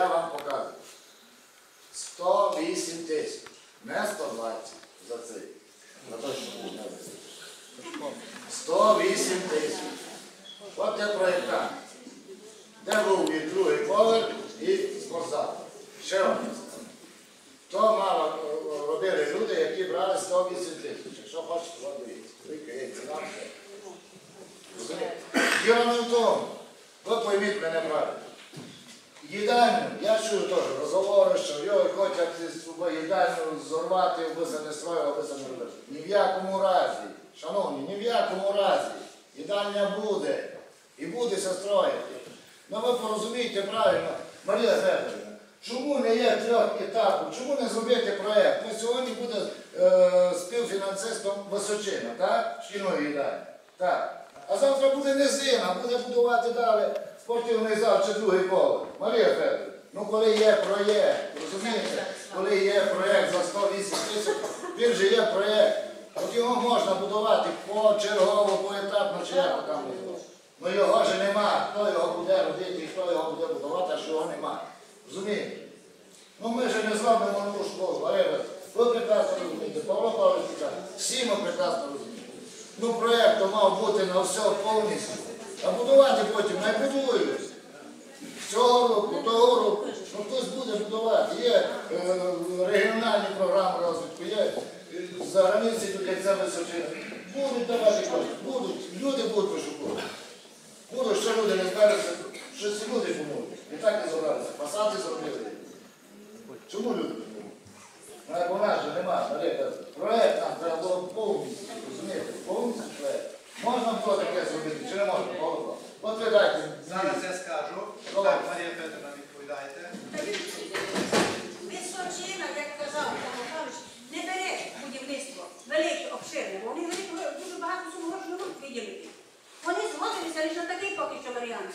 я вам показую. 108 тисяч. Не 120 за цей. За той, що за 108 тисяч. От я проєктант. Де був і другий поверх і спортзал. Ще вам не сказав. То мало е, робили люди, які брали 108 тисяч. Якщо хочете, от дивіться. Діло не в тому. Ви пойміть мене правильно. Їдальню, я чую теж розговори, що йой, хочуть з їдальню зорвати, аби це не строїв, аби це не робив. Ні в якому разі, шановні, ні в якому разі. Їдальня буде. І буде це строїти. Ну ви порозумієте правильно, Марія Федорівна, чому не є трьох етапів, чому не зробити проєкт? Ми сьогодні буде е, співфінансистом Височина, так? Шкільної їдальні. Так. А завтра буде низина, буде будувати далі спортивний зал чи другий поверх. Марія Федорівна, ну коли є проєкт, розумієте? Коли є проєкт за 108 тисяч, він же є проєкт. От його можна будувати почергово, поетапно, чи як там буде. Ну його ж нема. Хто його буде робити, хто його буде будувати, аж його нема. Розумієте? Ну ми ж не зробимо нову школу. Валерій, ви прекрасно розумієте, Павло Павлович всі ми прекрасно розуміємо. Ну проєкт мав бути на все повністю. А будувати потім не будують. Цього року, того року, ну хтось буде будувати. Є е, регіональні програми розвитку, є за границі тут як це височина. Будуть давати кошти, будуть, люди будуть вишукувати. Будуть, що люди не зберуться, що ці люди поможуть. І так не забралися. Фасади зробили. Чому люди не поможуть? Ну, нас же нема, Марія, проєкт нам треба було повністю, розумієте, повністю проєкт. Можна було таке зробити, чи не можна? Павло? От ви дайте. Зараз я скажу. Так, Марія Петрівна, відповідайте. Височина, як казав Михайлович, не бере будівництво велике, обширне, бо вони дуже багато суму грошей виділити. Вони згодилися лише на такий поки що варіант.